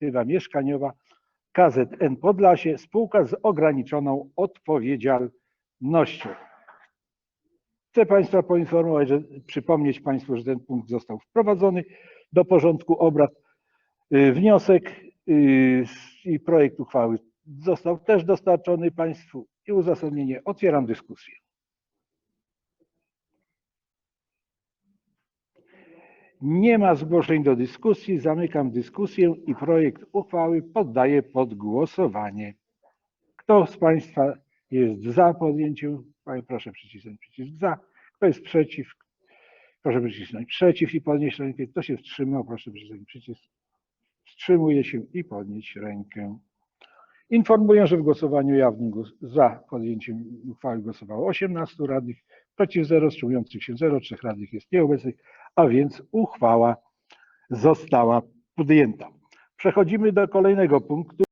inicjatywa mieszkaniowa KZN Podlasie, spółka z ograniczoną odpowiedzialnością. Chcę Państwa poinformować, że przypomnieć Państwu, że ten punkt został wprowadzony do porządku obrad. Y, Wniosek y, i projekt uchwały został też dostarczony Państwu i uzasadnienie. Otwieram dyskusję. Nie ma zgłoszeń do dyskusji. Zamykam dyskusję i projekt uchwały poddaję pod głosowanie. Kto z Państwa jest za podjęciem proszę przycisnąć przycisk za. Kto jest przeciw, proszę przycisnąć przeciw i podnieść rękę. Kto się wstrzymał, proszę przycisnąć przycisk. Wstrzymuje się i podnieść rękę. Informuję, że w głosowaniu jawnym za podjęciem uchwały głosowało 18 radnych, przeciw 0, wstrzymujących się 0, 3 radnych jest nieobecnych, a więc uchwała została podjęta. Przechodzimy do kolejnego punktu.